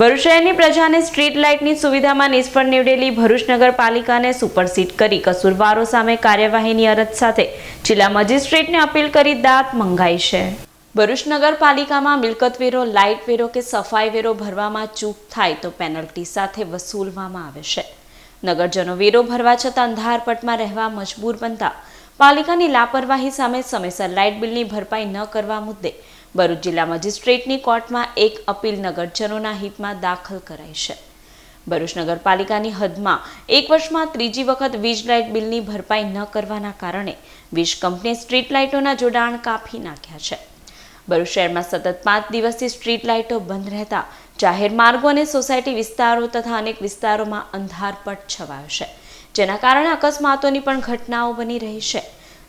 ભરૂચ શહેરની પ્રજાને સ્ટ્રીટ લાઇટની સુવિધામાં નિષ્ફળ નીવડેલી ભરૂચ નગરપાલિકાને સુપરસીટ કરી કસૂરવારો સામે કાર્યવાહીની અરજ સાથે જિલ્લા મજિસ્ટ્રેટને અપીલ કરી દાંત મંગાઈ છે. ભરૂચ નગરપાલિકામાં મિલકત વેરો લાઇટ વેરો કે સફાઈ વેરો ભરવામાં ચૂક થાય તો પેનલ્ટી સાથે વસૂલવામાં આવે છે. નગરજનો વેરો ભરવા છતાં અંધારપટમાં રહેવા મજબૂર બનતા પાલિકાની લાપરવાહી સામે સમયસર લાઇટ બિલની ભરપાઈ ન કરવા મુદ્દે ભરૂચ જિલ્લા મજિસ્ટ્રેટની કોર્ટમાં એક અપીલ નગરજનોના હિતમાં દાખલ કરાઈ છે. ભરૂચ નગરપાલિકાની હદમાં એક વર્ષમાં ત્રીજી વખત વીજ લાઇટ બિલની ભરપાઈ ન કરવાના કારણે વીજ કંપની સ્ટ્રીટ લાઇટોના જોડાણ કાપી નાખ્યા છે. ભરૂચ શહેરમાં સતત પાંચ દિવસથી સ્ટ્રીટ લાઇટો બંધ રહેતા જાહેર માર્ગો અને સોસાયટી વિસ્તારો તથા અનેક વિસ્તારોમાં અંધારપટ છવાયો છે. જેના કારણે અકસ્માતોની પણ ઘટનાઓ બની રહી છે.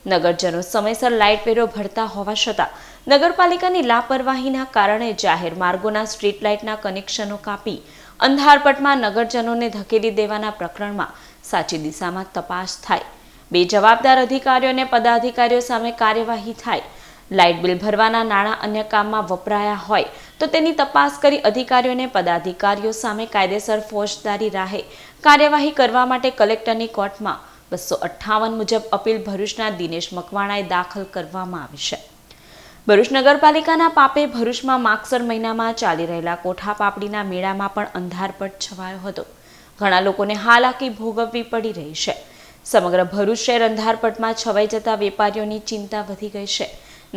નગરજનો સમયસર લાઇટ વેરો ભરતા હોવા છતાં નગરપાલિકાની લાપરવાહીના કારણે જાહેર માર્ગોના સ્ટ્રીટ લાઇટના કનેક્શનો કાપી અંધારપટમાં નગરજનોને ધકેલી દેવાના પ્રકરણમાં સાચી દિશામાં તપાસ થાય. બે જવાબદાર અધિકારીઓ અને પદાધિકારીઓ સામે કાર્યવાહી થાય લાઇટ બિલ ભરવાના નાણાં અન્ય કામમાં વપરાયા હોય તો તેની તપાસ કરી અધિકારીઓને પદાધિકારીઓ સામે કાયદેસર ફોજદારી રાહે કાર્યવાહી કરવા માટે કલેક્ટરની કોર્ટમાં બસો અઠ્ઠાવન મુજબ અપીલ ભરૂચના દિનેશ મકવાણાએ દાખલ કરવામાં આવી છે. ભરૂચ નગરપાલિકાના પાપે ભરૂચમાં માગસર મહિનામાં ચાલી રહેલા કોઠા પાપડીના મેળામાં પણ અંધારપટ છવાયો હતો. ઘણા લોકોને હાલાકી ભોગવવી પડી રહી છે. સમગ્ર ભરૂચ શહેર અંધારપટમાં છવાઈ જતા વેપારીઓની ચિંતા વધી ગઈ છે.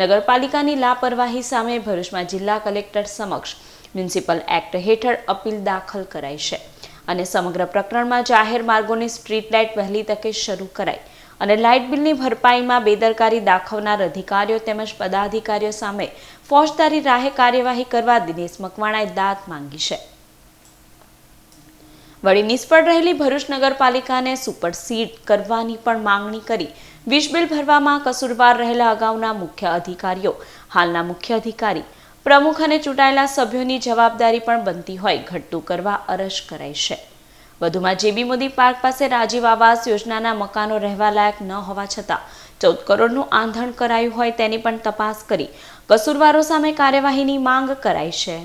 નગરપાલિકાની લાપરવાહી સામે ભરૂચમાં જિલ્લા કલેક્ટર સમક્ષ મ્યુનિસિપલ એક્ટ હેઠળ અપીલ દાખલ કરાઈ છે અને સમગ્ર પ્રકરણમાં જાહેર માર્ગોની સ્ટ્રીટ લાઇટ વહેલી તકે શરૂ કરાઈ અને લાઇટ બિલની ભરપાઈમાં બેદરકારી દાખવનાર અધિકારીઓ તેમજ પદાધિકારીઓ સામે ફોજદારી રાહે કાર્યવાહી કરવા દિનેશ મકવાણાએ દાદ માંગી છે. વળી નિષ્ફળ રહેલી ભરૂચ નગરપાલિકાને સુપર સીટ કરવાની પણ માંગણી કરી. વીજ બિલ ભરવામાં કસૂરવાર રહેલા અગાઉના મુખ્ય અધિકારીઓ, હાલના મુખ્ય અધિકારી, પ્રમુખ અને ચૂંટાયેલા સભ્યોની જવાબદારી પણ બનતી હોય ઘટતું કરવા અરજ કરાઈ છે. વધુમાં જેબી મોદી પાર્ક પાસે રાજીવ આવાસ યોજનાના મકાનો રહેવા લાયક ન હોવા છતાં ચૌદ કરોડનું આંધણ કરાયું હોય તેની પણ તપાસ કરી કસૂરવારો સામે કાર્યવાહીની માંગ કરાઈ છે.